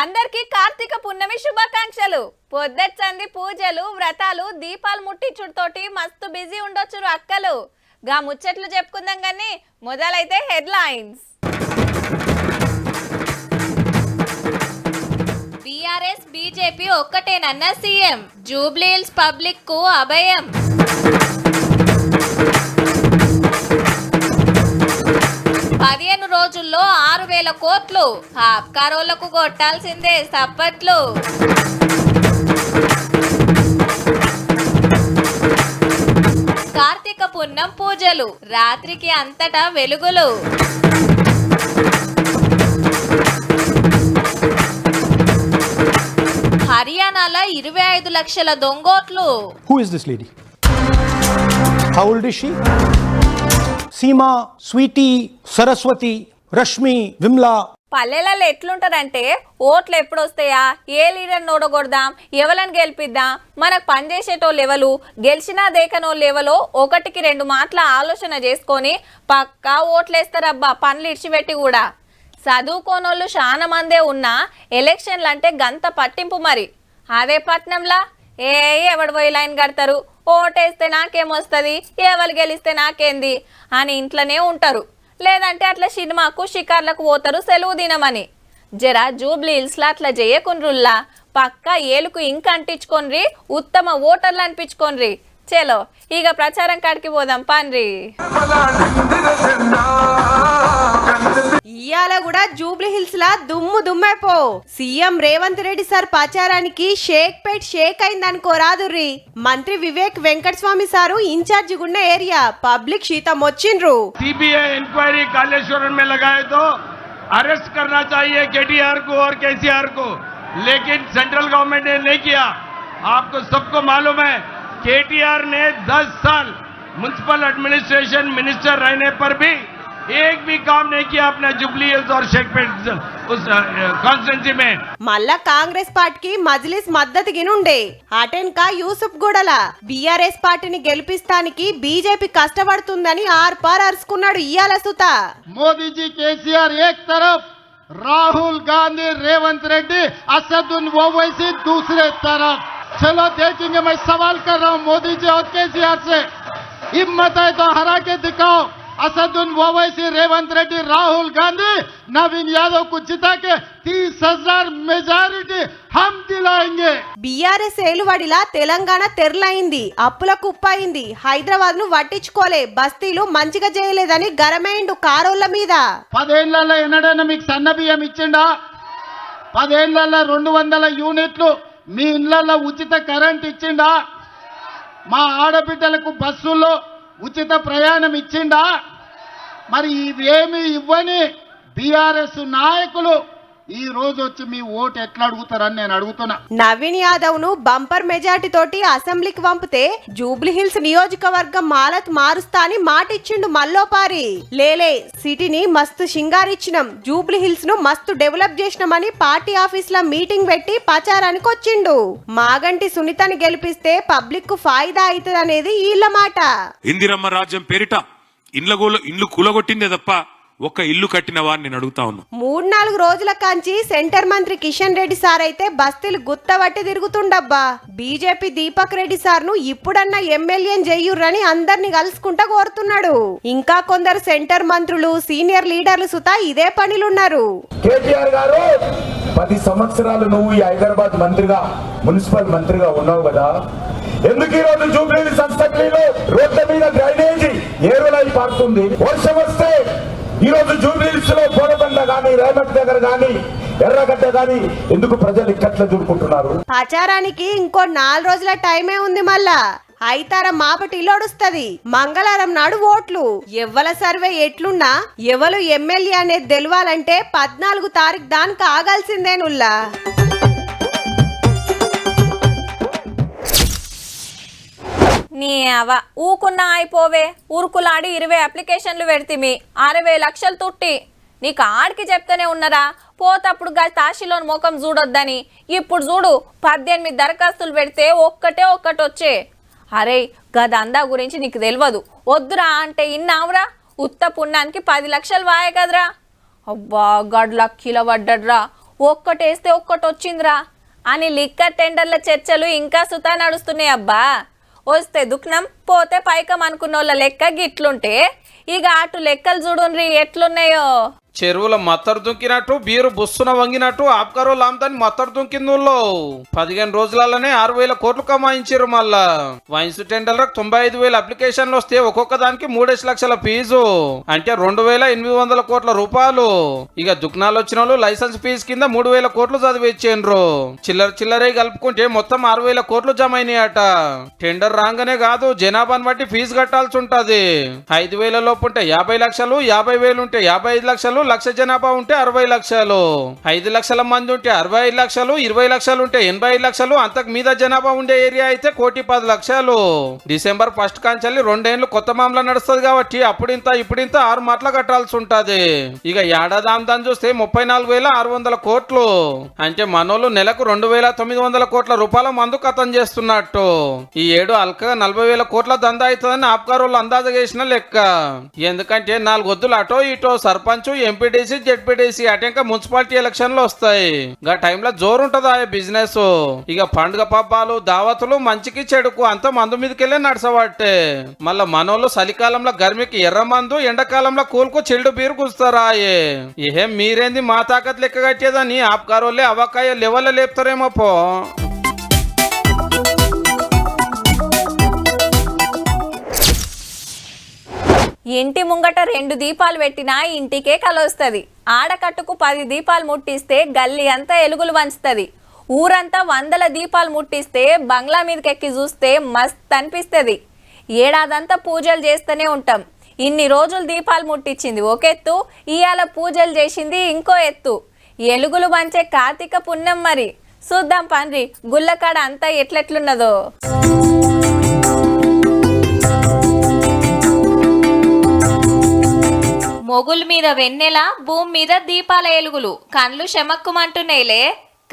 అందరికీ కార్తీక పున్నమి శుభాకాంక్షలు. పొద్దచ్చంది పూజలు వ్రతాలు దీపాలు ముట్టించుడుతోటి మస్తు బిజీ ఉండొచ్చు అక్కలు. గా ముచ్చట్లు చెప్పుకుందాం గాని మొదలైతే హెడ్లైన్స్. బీఆర్ఎస్ బీజేపీ ఒక్కటేనన్న సీఎం. జూబ్లీహిల్స్ పబ్లిక్కు అభయం. పదిహేను రోజుల్లో ఆరు వేల కోట్లు. ఆప్కారోళ్ళకు కొట్టాల్సిందే సప్పట్లు. కార్తీక పున్నం పూజలు రాత్రికి అంతటా వెలుగులు. హర్యానాలో ఇరవై ఐదు లక్షల దొంగోట్లు. Who is this lady How old? Seema Sweety Saraswati Rashmi Vimla. పల్లెలలో ఎట్లుంటారంటే ఓట్లు ఎప్పుడు వస్తాయా ఏ లీడర్ నోడగొడదాం ఎవరిని గెలిపిద్దాం? మనకు పనిచేసేటోళ్ళు ఎవరు? గెలిచినా దేకనోళ్ళు ఎవరో? ఒకటికి రెండు మాటల ఆలోచన చేసుకొని పక్కా ఓట్లేస్తారబ్బా పనులు ఇడిచిపెట్టి కూడా. చదువుకోనోళ్ళు చాలా మందే ఉన్నా ఎలక్షన్లు అంటే గంత పట్టింపు మరి. అదే పట్నంలా? ఏ ఎవడు పోయి లైన్ కడతారు? ఓటేస్తే నాకేమొస్తుంది? ఎవరు గెలిస్తే నాకేంది? అని ఇంట్లోనే ఉంటారు. లేదంటే అట్లా సినిమాకు షికార్లకు పోతారు సెలవు దినమని. జరా జూబ్లీ హిల్స్లో అట్లా చేయకుండ్రుల్లా పక్క ఏలుకు ఇంక అంటించుకోన్రి ఉత్తమ ఓటర్లు అనిపించుకోన్రి. చలో ఇక ప్రచారం కాడికి పోదాం పాన్రి. ఇయ్యాల కూడా జూబ్లీ హిల్స్ లా దుమ్ము దుమ్మైపో సీఎం రేవంత్ రెడ్డి సార్ ప్రచారానికి షేక్ పేట్ షేక్ అయిందనుకో రాదుర్రి మంత్రి వివేక్ వెంకటస్వామి సారు ఇన్ఛార్జి ఉన్న ఏరియా పబ్లిక్ శీతం వచ్చిండ్రు सीबीआई इंक्वायरी कालेश्वरन में लगाए तो अरेस्ट करना चाहिए केटीआर को और केसीआर को लेकिन सेंट्रल गवर्नमेंट ने नहीं किया आपको सबको मालूम है केटीआर ने 10 साल म्यूनसिपल एडमिनिस्ट्रेशन मिनिस्टर रहने पर भी एक भी काम नहीं किया अपने जुबली हिल्स और शेखपेट उस कॉन्स्टिट्यूंसी में మళ్ళా కాంగ్రెస్ పార్టీకి మజ్లిస్ మద్దతు గినుండే అటెన్క యూసుఫ్ గూడల బీఆర్ఎస్ పార్టీని గెలిపిస్తానికి బీజేపీ కష్టపడుతుందని ఆర్పార్ అరుచుకున్నాడు ఇయ్యాల సుత मोदी जी केसीआर एक तरफ राहुल गांधी रेवंत रेड्डी असदुल ओवैसी दूसरे तरफ चलो देखेंगे मैं सवाल कर रहा हूं मोदी जी और केसीआर से हिम्मत है तो हरा के दिखाओ असदुल ओवैसी रेवंत रेड्डी राहुल गांधी नवीन यादव को जिता के तीस हजार मेजोरिटी हम दिलाएंगे బీఆర్ఎస్ ఏలువడిలా తెలంగాణ తెరలైంది అప్పుల కుప్పయింది హైదరాబాద్ ను పట్టించుకోలే బస్తీలు మంచిగా చేయలేదని గరమైండు కారోళ్ళ మీద పదేళ్లలో ఎన్నడైనా మీకు సన్న బియ్యం ఇచ్చిండా పదేళ్లలో రెండు వందల యూనిట్లు మీ ఇళ్లలో ఉచిత కరెంట్ ఇచ్చిండా మా ఆడబిడ్డలకు బస్సుల్లో ఉచిత ప్రయాణం ఇచ్చిండా మరి ఇవేమి ఇవ్వని బీఆర్ఎస్ నాయకులు ఈ రోజు వచ్చి మీ ఓటు ఎట్లా అడుగుతారని నేను అడుగుతున్నా. నవీన్ యాదవ్ను బంపర్ మెజార్టీ తోటి అసెంబ్లీకి పంపితే జూబ్లీ హిల్స్ నియోజకవర్గం మాలత్ మారుస్తా అని మాట ఇచ్చిండు మల్లోపారి. లేలే సిటీని మస్తు షింగారిచ్చినాం జూబ్లీ హిల్స్ను మస్తు డెవలప్ చేసినామని పార్టీ ఆఫీస్లో మీటింగ్ పెట్టి ప్రచారానికి వచ్చిండు. మాగంటి సునీతని గెలిపిస్తే పబ్లిక్కు ఫాయిదా అవుతుంది అనేది వీళ్ళ మాట. ఇందిరమ్మ రాజ్యం పేరిట ఇండ్ల ఇండ్లు కూలగొట్టిందే తప్ప ఒక్క ఇల్లు కట్టిన వారిని నేను అడుగుతా ఉన్నా. మూడు నాలుగు రోజుల కాంచి సెంటర్ మంత్రి కిషన్ రెడ్డి సార్ అయితే బస్తీలు గుత్తబట్టి తిరుగుతుండబ్బా. బీజేపీ దీపక్ రెడ్డి సార్ను ఇప్పుడన్నా ఎమ్మెల్యేని చెయ్యుర్రని అందరిని కలుసుకుంటా కోరుతున్నాడు. ఇంకా కొందరు సెంటర్ మంత్రులు సీనియర్ లీడర్లు సుతా ఇదే పనిలున్నారు. కేటీఆర్ గారు పది సంవత్సరాలు నువ్వు ఈ హైదరాబాద్ మంత్రిగా మున్సిపల్ మంత్రిగా ఉన్నావు కదా. ఎందుకు ఈ రోజు జూబ్లీ సంస్థలో రోడ్ల ఏరులై పారుతుంది వర్షం వస్తే ఈ రోజు జూబ్లీస్లో పోలబండ గాని రేమట్ దగ్గర గాని ఎర్రగడ్డ గాని ఎందుకు ప్రజలు ఇక్కట్ల చూడుకుంటున్నారు ప్రచారానికి ఇంకో నాలుగు రోజుల టైమే ఉంది మళ్ళా. ఐతారం మాపటి ఇల్లోడుస్తుంది మంగళవారం నాడు ఓట్లు. ఎవ్వల సర్వే ఎట్లున్నా ఎవరు ఎమ్మెల్యే అనేది తెలవాలంటే పద్నాలుగు తారీఖు దానికి ఆగాల్సిందేనుల్లా నీ అవ ఊకున్నా అయిపోవే. ఊరుకులాడి ఇరవై అప్లికేషన్లు పెడితిమి అరవై లక్షలు తుట్టి. నీకు ఆడికి చెప్తూనే ఉన్నారా? పోతప్పుడు గా తాషిలోని ముఖం చూడొద్దని. ఇప్పుడు చూడు పద్దెనిమిది దరఖాస్తులు పెడితే ఒక్కటే ఒక్కటి వచ్చే అరే గదందా గురించి నీకు తెలియదు వద్దురా అంటే ఇన్నావురా? ఉత్త పుణ్యానికి పది లక్షలు వాయే కదరా? అబ్బా గడ్ లక్కీల పడ్డడ్రా ఒక్కటేస్తే ఒక్కటి వచ్చిందిరా అని లిక్కర్ టెండర్ల చర్చలు ఇంకా సుతా నడుస్తున్నాయి అబ్బా వస్తే దుఃఖనం పోతే పైకం అనుకున్న వాళ్ళ లెక్క గిట్లుంటే ఇక అటు లెక్కలు చూడుండ్రి ఎట్లున్నాయో? చెరువుల మత్తరు దుంకినట్టు బీరు బుస్సున వంగినట్టు ఆప్కారో లాంతాన్ని మత్తరు దుంకిందుల్లో పదిహేను రోజులలోనే ఆరు వేల కోట్లు కమాయించారు మళ్ళా. వైన్స్ టెండర్లకు తొంభై ఐదు వేల అప్లికేషన్లు వస్తే ఒక్కొక్క దానికి మూడేసి లక్షల ఫీజు. అంటే రెండు వేల ఎనిమిది వందల కోట్ల రూపాయలు. ఇక దుకాణాలు వచ్చిన వాళ్ళు లైసెన్స్ ఫీజు కింద మూడు వేల కోట్లు చదివిచ్చిండ్రు. చిల్లర చిల్లరే కలుపుకుంటే మొత్తం ఆరు వేల కోట్లు జమ అయినాయట టెండర్ రాగానే కాదు జనాభాని బట్టి ఫీజు కట్టాల్సి ఉంటది. ఐదు వేల లోపు ఉంటే యాభై లక్షలు యాభై వేలు ఉంటే యాభై ఐదు లక్షలు లక్ష జనాభా ఉంటే అరవై లక్షలు ఐదు లక్షల మంది ఉంటే అరవై ఐదు లక్షలు ఇరవై లక్షలు ఉంటే ఎనభై ఐదు లక్షలు అంతకు మీద జనాభా ఉండే ఏరియా అయితే కోటి పది లక్షలు. డిసెంబర్ ఫస్ట్ కాంచెల్లి రెండేళ్ళు కొత్త మామూలు నడుస్తుంది కాబట్టి అప్పుడు ఇంత ఇప్పుడు ఇంత ఆరు మాటలు కట్టాల్సి ఉంటది. ఇక ఏడాది ఆమదాన్ని చూస్తే ముప్పై నాలుగు వేల ఆరు వందల కోట్లు. అంటే మనోళ్ళు నెలకు రెండు వేల తొమ్మిది వందల కోట్ల రూపాయల మందు కథం చేస్తున్నట్టు. ఈ ఏడు అల్కగా నలభై వేల కోట్ల దందా అవుతుందని ఆప్కారోళ్ళు అందాజ చేసిన లెక్క. ఎందుకంటే నాలుగు వద్దులు అటో ఇటో సర్పంచ్ ఎంపీటీసీ జెడ్పీటీసీ అటెంక మున్సిపాలిటీ ఎలక్షన్లు వస్తాయి. ఇక టైంలో జోరు ఉంటది బిజినెస్? ఇక పండుగ పబ్బాలు దావతులు మంచికి చెడుకు అంత మందు మీదకెళ్ళే నడసబట్టే మళ్ళా మనోళ్ళు చలికాలంలో గర్మికి ఎర్ర మందు ఎండాకాలంలో కూల్కు చెల్డు బీరు కూస్తారా ఏం మీరేంది మా తాకత్ లెక్క కట్టేదని ఆప్కారోళ్ళే అవకాయ లెవెల్ లేపుతారేమో పో. ఇంటి ముంగట రెండు దీపాలు పెట్టినా ఇంటికే కలొస్తుంది. ఆడకట్టుకు పది దీపాలు ముట్టిస్తే గల్లీ అంతా ఎలుగులు వంచుతుంది. ఊరంతా వందల దీపాలు ముట్టిస్తే బంగ్లా మీదకి ఎక్కి చూస్తే మస్త్ అనిపిస్తుంది. ఏడాదంతా పూజలు చేస్తూనే ఉంటాం. ఇన్ని రోజులు దీపాలు ముట్టించింది ఒక ఎత్తు ఇవాళ పూజలు చేసింది ఇంకో ఎత్తు. ఎలుగులు వంచే కార్తీక పుణ్యం మరి. చూద్దాం పండ్రి గుల్లకాడ అంతా ఎట్లెట్లున్నదో. మొగుల్ మీద వెన్నెల భూమి మీద దీపాల ఎలుగులు. కండ్లు శమక్కుమంటున్నాయిలే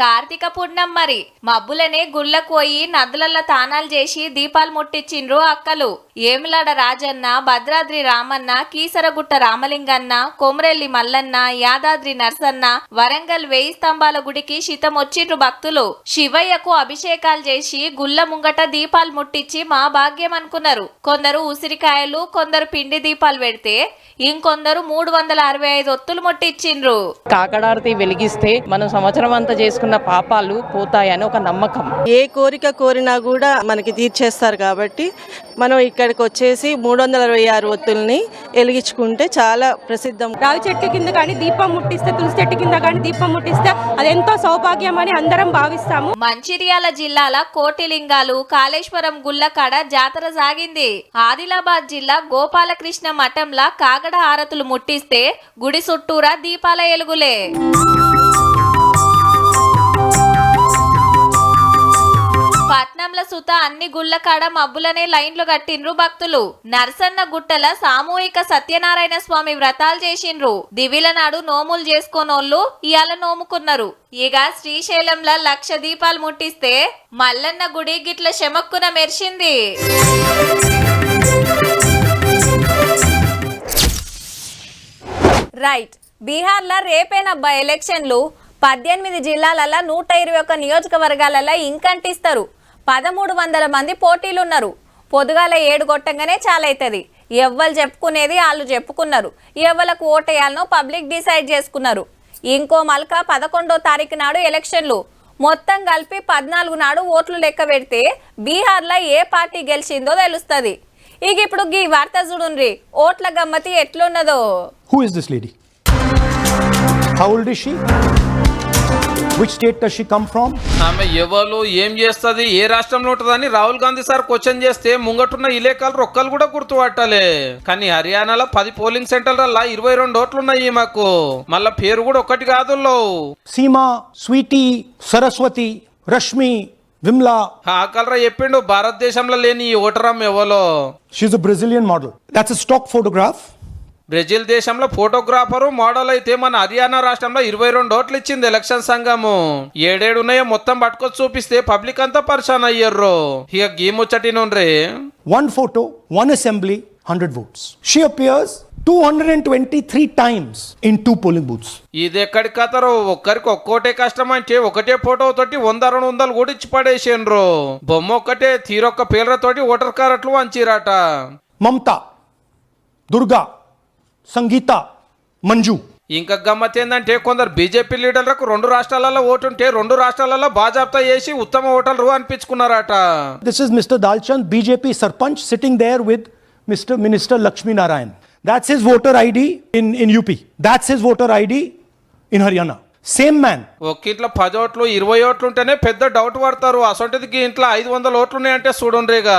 కార్తీక పుణ్యం మరి. మబ్బులనే గుళ్ళకు పోయి నదులల్ల తానాలు చేసి దీపాలు ముట్టించిండ్రు అక్కలు. ఏమిలాడ రాజన్న భద్రాద్రి రామన్న కీసరగుట్ట రామలింగన్న కొమరెల్లి మల్లన్న యాదాద్రి నర్సన్న వరంగల్ వేయి స్తంభాల గుడికి శితం వచ్చిండ్రు భక్తులు. శివయ్యకు అభిషేకాలు చేసి గుళ్ళ ముంగట దీపాలు ముట్టించి మా భాగ్యం అనుకున్నారు. కొందరు ఉసిరికాయలు కొందరు పిండి దీపాలు పెడితే ఇంకొందరు మూడు వందల అరవై ఐదు ఒత్తులు ముట్టించిండ్రు కాకడారతి వెలిగిస్తే మనం సంవత్సరం అంతా చేసుకున్న పాపాలు పోతాయని ఒక నమ్మకం. ఏ కోరిక కోరినా కూడా మనకి తీర్చేస్తారు కాబట్టి మనం ఇక్కడికి వచ్చేసి మూడు వందల అరవై ఆరు ఒత్తుల్ని వెలిగించుకుంటే చాలా ప్రసిద్ధం. రావి చెట్టు కింద కానీ దీపం ముట్టిస్తే తులసి చెట్టు కింద కానీ దీపం ముట్టిస్తే అది ఎంతో సౌభాగ్యం అని అందరం భావిస్తాము. మంచిర్యాల జిల్లాల కోటిలింగాలు కాళేశ్వరం గుల్లకాడ జాతర సాగింది. ఆదిలాబాద్ జిల్లా గోపాలకృష్ణ మఠంలా కాగడ హారతులు ముట్టిస్తే గుడి చుట్టూరా దీపాల ఎలుగులే. పట్నంల సుత అన్ని గుళ్ళ కాడ మబ్బులనే లైన్లు కట్టిండ్రు భక్తులు. నరసన్న గుట్టల సామూహిక సత్యనారాయణ స్వామి వ్రతాలు చేసిండ్రు. దివిల నాడు నోములు చేసుకోనోళ్ళు ఇయాల నోముకున్నారు. ఇక శ్రీశైలంలో లక్ష దీపాలు ముట్టిస్తే మల్లన్న గుడి గిట్ల శమక్కున మెరిసింది. రైట్. బీహార్లో రేపేనబ్బా ఎలక్షన్లు పద్దెనిమిది జిల్లాలలో నూట ఇరవై ఒక్క నియోజకవర్గాలలో ఇంకంటిస్తారు. పదమూడు వందల మంది పోటీలు ఉన్నారు పొద్దుగాల ఏడు కొట్టంగానే చాలైతుంది. ఎవ్వరు చెప్పుకునేది వాళ్ళు చెప్పుకున్నారు. ఎవ్వలకు ఓటేయాలనో పబ్లిక్ డిసైడ్ చేసుకున్నారు. ఇంకో మల్క పదకొండో తారీఖు నాడు ఎలక్షన్లు. మొత్తం కలిపి పద్నాలుగు నాడు ఓట్లు లెక్క పెడితే బీహార్లో ఏ పార్టీ గెలిచిందో తెలుస్తుంది. ఇక ఇప్పుడు గీ వార్త చూడుండ్రి ఓట్ల గమ్మతి ఎట్లున్నదో? Who is this lady How old is she? Which state does she come from? ఆమె ఎవరు ఏం చేస్తుంది ఏ రాష్ట్రంలో ఉంటుందని రాహుల్ గాంధీ సార్ క్వశ్చన్ చేస్తే ముంగటున్న ఇలేకాలు రొక్కలు కూడా గుర్తుపట్టాలి కానీ హర్యానాలో పది పోలింగ్ సెంటర్ల ఇరవై రెండు ఓట్లు ఉన్నాయి మాకు మళ్ళా పేరు కూడా ఒక్కటి కాదు Seema, Sweetie, Saraswati, Rashmi, Vimla. ఆకలరా చెప్పిండు భారతదేశంలో లేని ఈ ఓటరమ్మ ఎవలో Brazilian model. That's a stock photograph. Brazil దేశంలో ఫోటోగ్రాఫరు మోడల్ అయితే మన హర్యానా రాష్ట్రంలో ఇరవై రెండు ఓట్లు ఇచ్చింది ఎలక్షన్ సంఘము. ఏడేడు ఉన్నాయో మొత్తం పట్టుకొచ్చి చూపిస్తే పబ్లిక్ అంతా పరిశాన్ అయ్యారు ఇక గీ ముచ్చటి నుండ్రి One photo, one assembly, 100 votes. She appears 223 times in two polling booths. ఇది ఎక్కడి కథరు ఒక్కరికి ఒక్కోటే కష్టం అంటే ఒకటే ఫోటో తోటి వంద రెండు వందలు కూడా ఇచ్చి పడేసిండ్రు. బొమ్మ ఒక్కటే తీరొక్క పేర్లతోటి ఓటర్ కార్డులు వంచిరట. Mamta, Durga, సంగీత మంజు. ఇంకా గమ్మత్ ఏంటంటే కొందరు బీజేపీ లీడర్లకు రెండు రాష్ట్రాలలో ఓటుంటే రెండు రాష్ట్రాలలో బాజాప్తా చేసి ఉత్తమ ఓటర్లు అనిపించుకున్నారట. This is mister Dalchand BJP sarpanch sitting there with mister minister Lakshminarayana that's is voter ID in in UP that's is voter ID in Haryana same man ఒక ఇంట్లో పది ఓట్లు ఇరవై ఓట్లు ఉంటేనే పెద్ద డౌట్ పడతారు. అసలు ఇంట్లో ఐదు వందల ఓట్లు ఉన్నాయంటే చూడండి చూడండిగా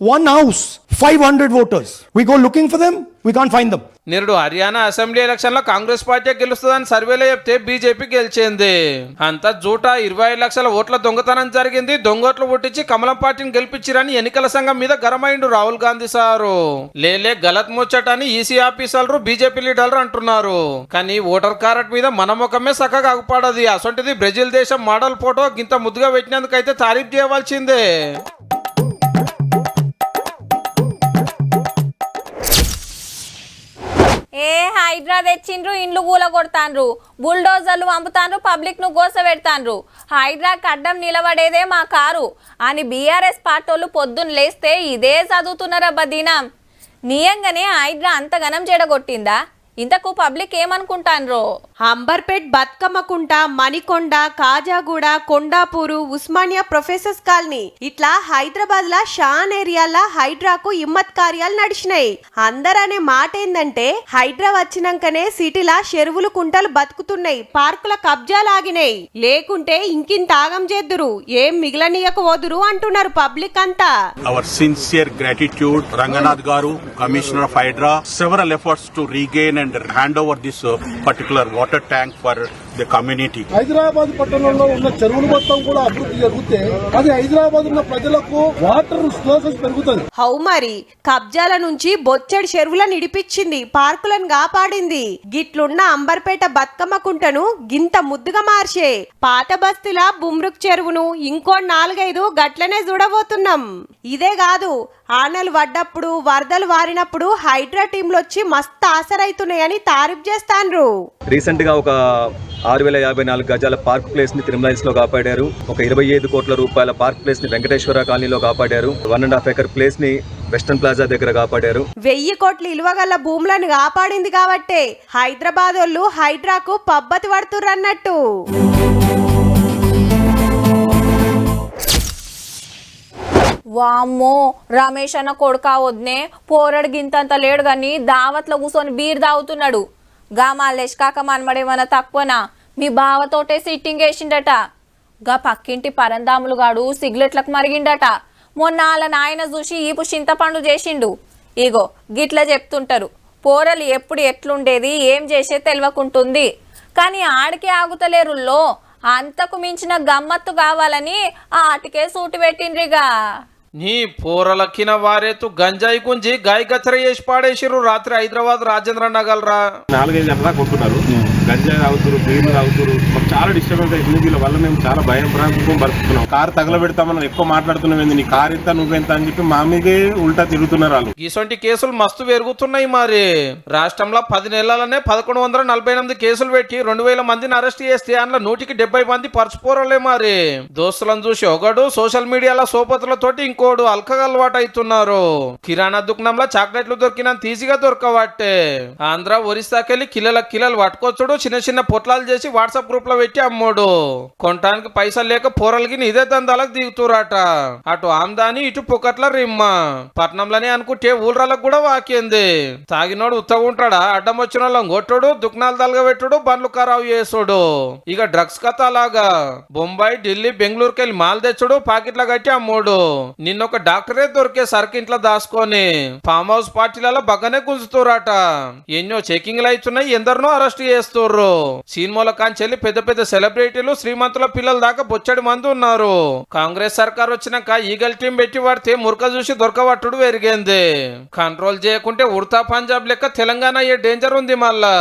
One house, 500 voters. We go looking for them, we can't fine them నిరుడు హర్యానా అసెంబ్లీ ఎలక్షన్లో కాంగ్రెస్ పార్టీ గెలుస్తుందని సర్వేలో చెప్తే బీజేపీ గెలిచింది. అంతా జూట ఇరవై ఐదు లక్షల ఓట్ల దొంగతనం జరిగింది. దొంగోట్లు పుట్టించి కమలం పార్టీని గెలిపించిరని ఎన్నికల సంఘం మీద గరమైండు రాహుల్ గాంధీ సారు. లేలే గలత్ ముచ్చటని ఈసీ ఆఫీసర్లు బీజేపీ లీడర్లు అంటున్నారు. కానీ ఓటర్ కారట్ మీద మన ముఖమే చక్కగా అగుపడది అసొంటిది బ్రెజిల్ దేశం మోడల్ ఫోటో గింత ముద్దుగా పెట్టినందుకైతే తారీఫ్ చేయవలసిందే. హైడ్రా తెచ్చిండ్రు ఇండ్లు కూల కొడతాండ్రు బుల్డోజర్లు పంపుతాండ్రు పబ్లిక్ను గోస పెడతాండ్రు హైడ్రాకి అడ్డం నిలబడేదే మా కారు. అని బీఆర్ఎస్ పార్టోళ్ళు పొద్దున్న లేస్తే ఇదే చదువుతున్నారబ్బా దినం. నియంగానే హైడ్రా అంత గనం చెడగొట్టిందా? ఇంతకు public ఏమనుకుంటాన్రో? Amberpet Bathukammakunta Manikonda Kajaguda Kondapur Osmania professors colony. ఇట్లా హైదరాబాద్ లా షాన్ ఏరియాల హైడ్రాకు ఇమ్మత్ కార్యాలు నడిచినాయి. అందరనే మాట ఏందంటే హైడ్రా వచ్చినాకనే సిటీలా చెరువులు కుంటలు బతుకుతున్నాయి పార్కుల కబ్జాలు ఆగినాయి. లేకుంటే ఇంకింత ఆగం చేద్దురు ఏం మిగిలనీయక వదురు అంటున్నారు పబ్లిక్ అంతా. Our sincere gratitude ranganath garu commissioner of hydra several efforts to regain and hand over this uh, particular water tank for the community. Hyderabad పట్టణంలో ఉన్న చెరువులు మొత్తం కూడా అభివృద్ధి జరిగితే అది హైదరాబాద్ ఉన్న ప్రజలకు వాటర్ సోర్సెస్ పెరుగుతుంది. హౌ మరి? కబ్జాల నుంచి బొచ్చడి చెరువులను ఇడిపించింది పార్కులను కాపాడింది. గిట్లున్న అంబర్పేట బతుకమ్మ కుంటను గింత ముద్దుగా మార్చే పాత బస్తీల బుమ్రుక్ చెరువును ఇంకో నాలుగైదు గట్లనే చూడబోతున్నాం. ఇదే కాదు ఆనలు పడ్డప్పుడు వరదలు వారినప్పుడు హైడ్రా టీంలు వచ్చి మస్తు ఆసరైతున్నాయని తారీఫ్ చేస్తాండ్రు రీసెంట్గా ఒక ఆరు వేల యాభై నాలుగు గజాల పార్క్ ప్లేస్ని తిరుమల హిల్స్లో కాపాడారు. ఒక ఇరవై ఐదు కోట్ల రూపాయల పార్క్ ప్లేస్ని వెంకటేశ్వర కాలనీలో కాపాడారు. వన్ అండ్ హాఫ్ ఎకర్ ప్లేస్ని వెస్టర్న్ ప్లాజా దగ్గర కాపాడారు. వెయ్యి కోట్ల ఇలువగల భూములను కాపాడింది కాబట్టే హైదరాబాద్ వాళ్ళు హైడ్రాకు పబ్బతి పడుతుర్రన్నట్టు. వామ్మో రమేష్ అన్న కొడుకా వద్నే పోరడు గింతంత లేడు గాని దావత్లో కూర్చొని బీర్ తాగుతున్నాడు గా మా లెష్కాక మనమడేమన్నా తక్కువనా? మీ బావతోటే సిట్టింగ్ వేసిండట. గా పక్కింటి పరందాములు గాడు సిగ్లెట్లకు మరిగిండట. మొన్న వాళ్ళ నాయన చూసి ఈపు చింతపండు చేసిండు. ఇగో గిట్ల చెప్తుంటారు. పోరలు ఎప్పుడు ఎట్లుండేది ఏం చేసే తెలియకుంటుంది కానీ ఆడికి ఆగుతలేరుల్లో. అంతకు మించిన గమ్మత్తు కావాలని ఆటికే సూటి పెట్టిండ్రిగా. నీ పోరలక్కిన వారేతు గంజాయి గుంజి గాయ గచ్చర చేసి పాడేసిర్రు. రాత్రి హైదరాబాద్ రాజేంద్ర నగల్రా నాలుగైదు గంటల కొట్టున్నారు. గంజాయి తాగుతారు బీర్లు తాగుతారు చాలా డిస్టర్బెన్స్ అవుతుంది వీళ్ళ వల్ల మేము చాలా భయం ప్రాంతం బతుకుతున్నాం కారు తగలబెడతామని ఎక్కువ మాట్లాడుతున్నాం ఏంది? నీ కారు ఎంత నువ్వెంత అని చెప్పి మా మీదే ఉల్టా తిరుగుతున్నారు వాళ్ళు. ఇటువంటి కేసులు మస్తు పెరుగుతున్నాయి మరి. రాష్ట్రంలో పది నెలలనే పదకొండు వందల నలభై ఎనిమిది కేసులు పెట్టి రెండు వేల మందిని అరెస్ట్ చేస్తే అందులో నూటికి డెబ్బై మంది పరచుపోరలే మరి. దోస్తులను చూసి ఒకడు సోషల్ మీడియాలో సోపతులతోటి ఇంకోడు అల్కగా అలవాటు అవుతున్నారు. కిరాణా దుకాణంలో చాక్లెట్లు దొరికిన తీసిగా దొరకవట్టే ఆంధ్ర ఒరిస్సాకెళ్ళి కిలల కిలలు పట్టుకొచ్చుడు చిన్న చిన్న పొట్లాలు చేసి వాట్సాప్ గ్రూప్లో పెట్టి అమ్మోడు. కొనటానికి పైసలు లేక పోరలకి ఇదే దందాలకు దిగుతురాట. అటు ఆమ్దాని ఇటు పొకట్ల రిమ్మ. పట్నంలోనే అనుకుంటే ఊళ్ళకు కూడా వాకింది. తాగినోడు ఉత్తగా ఉంటాడా? అడ్డం వచ్చిన వాళ్ళని కొట్టుడు దుకాణాలు తలగబెట్టుడు బండ్లు ఖరాబు చేసుడు. ఇక డ్రగ్స్ కథ అలాగా. బొంబాయి ఢిల్లీ బెంగళూరుకి వెళ్ళి మాల్ తెచ్చుడు పాకెట్ల కట్టి అమ్మోడు. నిన్న ఒక డాక్టరే దొరికే సరికి ఇంట్లో దాసుకొని ఫామ్ హౌస్ పార్టీలలో బగ్గనే గుంజుతురాట. ఎన్నో చెకింగ్లు అవుతున్నాయి ఎందరినో అరెస్ట్ చేస్తుర్రు. సినిమాల కాంచెల్లి పెద్ద పెద్ద సెలబ్రిటీలు శ్రీమంతుల పిల్లల దాకా బొచ్చడి మంది ఉన్నారు. కాంగ్రెస్ సర్కార్ వచ్చినాక ఈగల్ టీం పెట్టి వాడితే మురక చూసి దొరకబట్టుడు పెరిగింది. కంట్రోల్ చేయకుంటే ఉడతా పంజాబ్ లెక్క తెలంగాణ అయ్యే డేంజర్ ఉంది మళ్ళా?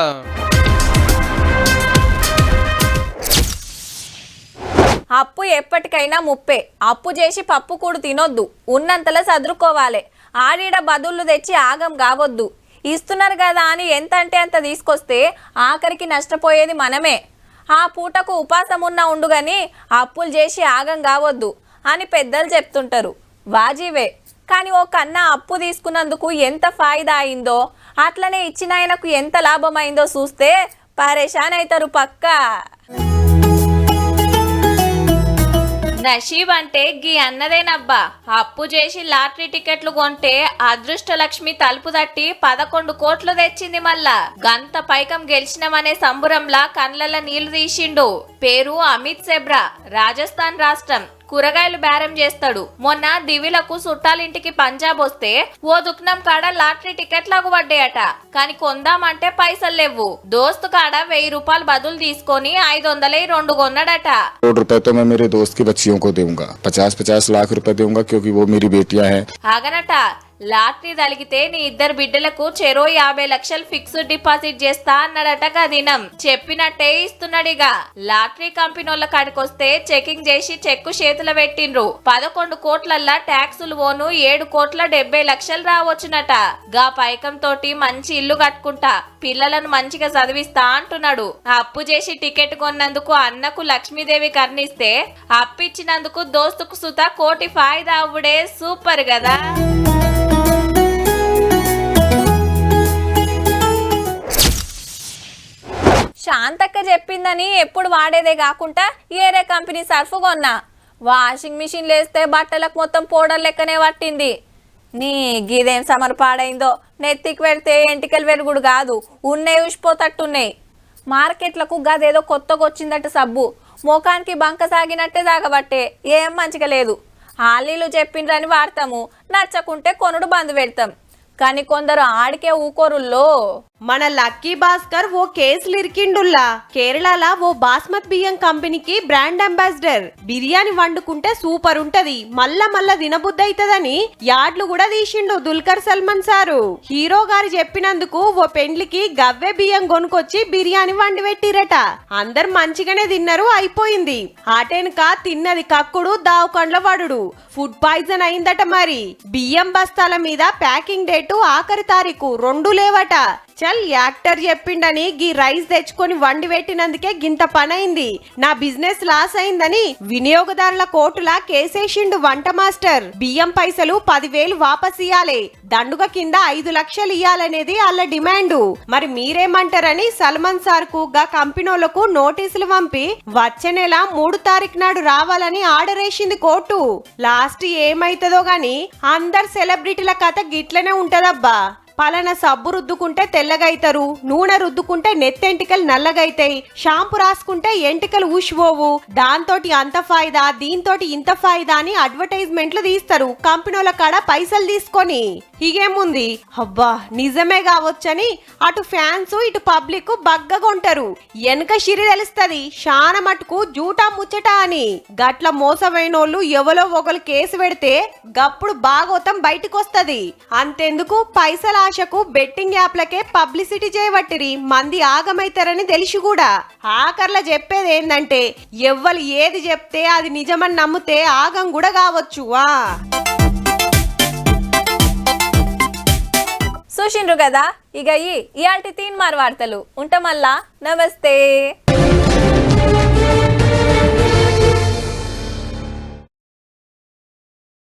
అప్పు ఎప్పటికైనా ముప్పే. అప్పు చేసి పప్పు కూడు తినొద్దు. ఉన్నంతలా సదురుకోవాలి. ఆడీడ బదుళ్ళు తెచ్చి ఆగం కావద్దు. ఇస్తున్నారు కదా అని ఎంత అంటే అంత తీసుకొస్తే ఆఖరికి నష్టపోయేది మనమే. ఆ పూటకు ఉపాసం ఉన్న అప్పులు చేసి ఆగం కావద్దు అని పెద్దలు చెప్తుంటారు. వాజీవే. కానీ ఓ కన్న అప్పు తీసుకున్నందుకు ఎంత ఫాయిదా అయిందో అట్లనే ఇచ్చిన ఆయనకు ఎంత లాభం అయిందో చూస్తే పరేషాన్ అవుతారు పక్కా. నషీబ్ అంటే గీ అన్నదేనబ్బా. అప్పు చేసి లాటరీ టికెట్లు కొంటే అదృష్ట లక్ష్మి తలుపు తట్టి పదకొండు కోట్లు తెచ్చింది మళ్ళా. గంత పైకం గెలిచినమనే సంబురంలా కండ్లల నీళ్ళు తీసిండు. పేరు అమిత్ సెబ్రా రాజస్థాన్ రాష్ట్రం. కూరగాయలు బేరం చేస్తాడు మొన్న దివిలకు చుట్టాలింటికి పంజాబ్ వస్తే ఓ దుక్నం కాడ లాటరీ టికెట్లకు పడ్డాయట కానీ కొందామంటే పైసలు లేవు దోస్తు కాడ వెయ్యి రూపాయలు బదులు తీసుకొని ఐదు వందలై రెండు కొన్నాడట करोड़ रुपए तो मैं मेरे दोस्त की बच्चियों को दूंगा पचास पचास लाख रुपए दूंगा क्योंकि वो मेरी बेटियां हैं ఆగనట లాటరీ తలిగితే నీ ఇద్దరు బిడ్డలకు చెరో యాభై లక్షలు ఫిక్స్డ్ డిపాజిట్ చేస్తా అన్నాడట దినం చెప్పినట్టే ఇస్తున్నాడిగా. లాటరీ కంపెనీ వాళ్ళ కాడికొస్తే చెకింగ్ చేసి చెక్కు చేతుల పెట్టిండ్రు. పదకొండు కోట్లల్లా ట్యాక్సులు ఓను ఏడు కోట్ల డెబ్బై లక్షలు రావచ్చునట. గా పైకం తోటి మంచి ఇల్లు కట్టుకుంటా పిల్లలను మంచిగా చదివిస్తా అంటున్నాడు. అప్పు చేసి టికెట్ కొన్నందుకు అన్నకు లక్ష్మీదేవి కర్ణిస్తే అప్పిచ్చినందుకు దోస్తుకు సుత కోటి ఫాయిదా అవ్వుడే సూపర్ కదా శాంతక్క చెప్పిందని ఎప్పుడు వాడేదే కాకుండా ఏరే కంపెనీ సర్ఫ్ కొన్నా. వాషింగ్ మిషన్ లేస్తే బట్టలకు మొత్తం పౌడర్ లెక్కనే పట్టింది. నీ గీదేం సమర్ పాడైందో? నెత్తికి పెడితే ఎంటికలు వెరుగుడు కాదు ఉన్నాయి ఉసిపోతట్టున్నాయి మార్కెట్లకు గదేదో కొత్తగా వచ్చిందట సబ్బు. ముఖానికి బంక సాగినట్టే సాగబట్టే ఏం మంచిగా లేదు. ఆలీలు చెప్పిండ్రని వాడతాము నచ్చకుంటే కొనుడు బంద్ పెడతాం. కానీ కొందరు ఆడికే ఊకోరుల్లో. మన లక్కీ భాస్కర్ ఓ కేసులు ఇరికిండుల్లా. కేరళలో ఓ బాస్మత్ బియ్యం కంపెనీకి బ్రాండ్ అంబాసిడర్. బిర్యానీ వండుకుంటే సూపర్ ఉంటది. మళ్ళా మళ్ళా తినబుద్ధి అవుతుందని యాడ్లు కూడా తీసిండు దుల్కర్ సల్మాన్ సారు. హీరో గారు చెప్పినందుకు ఓ పెండ్లికి గవ్వే బియ్యం కొనుకొచ్చి బిర్యానీ వండి పెట్టిరట. అందరు మంచిగానే తిన్నారు అయిపోయింది. ఆటెనక తిన్నది కక్కుడు దావుకండ్ల వడుడు. ఫుడ్ పాయిజన్ అయిందట మరి. బియ్యం బస్తాల మీద ప్యాకింగ్ డేటు ఆఖరి తారీఖు రెండు లేవట. చల్ యాక్టర్ చెప్పిండని గీ రైస్ తెచ్చుకొని వండి పెట్టినందుకే గింత పనైంది. నా బిజినెస్ లాస్ అయిందని వినియోగదారుల కోర్టులా కేసేసిండు వంట మాస్టర్. బియ్యం పైసలు పదివేలు వాపస్ ఇయ్యాలి. దండుగ కింద ఐదు లక్షలు ఇయ్యాలనేది వాళ్ళ డిమాండు. మరి మీరేమంటారని సల్మాన్ సార్కు గా కంపెనీలకు నోటీసులు పంపి వచ్చే నెల మూడు తారీఖు నాడు రావాలని ఆర్డర్ వేసింది కోర్టు. లాస్ట్ ఏమైతుందో గాని అందరు సెలబ్రిటీల కథ గిట్లనే ఉంటదబ్బా. పలానా సబ్బు రుద్దుకుంటే తెల్లగైతారు నూనె రుద్దుకుంటే నెత్తెంటికలు నల్లగైతాయి షాంపూ రాసుకుంటే ఎంటికలు ఊసిపోవు దాంతోటి అంత ఫాయిదా దీంతోటి ఇంత ఫాయిదా అని అడ్వర్టైజ్మెంట్లు తీస్తారు. కంపెనీల కాడ పైసలు తీసుకొని. ఇగేముంది? అబ్బా నిజమే కావచ్చని అటు ఫ్యాన్స్ ఇటు పబ్లిక్ బగ్గగొంటారు. వెనక షిరి తెలుస్తుంది శాన మటుకు జూటా ముచ్చట అని. గట్ల మోసమైనోళ్ళు ఎవలో ఒకరు కేసు పెడితే గప్పుడు బాగోతం బయటకొస్తది. అంతెందుకు? పైసలు భాషకు బెట్టింగ్ యాప్లకే పబ్లిసిటీ చేయబట్టిరి. మంది ఆగమైతారని తెలిసి కూడా. ఆఖర్ల చెప్పేది ఏంటంటే ఎవ్వరు ఏది చెప్తే అది నిజమని నమ్మితే ఆగం కూడా కావచ్చు. చూసిండ్రు కదా? ఇక ఈ ఇయాల్టి తీన్మార్ వార్తలు. ఉంటామల్లా? నమస్తే.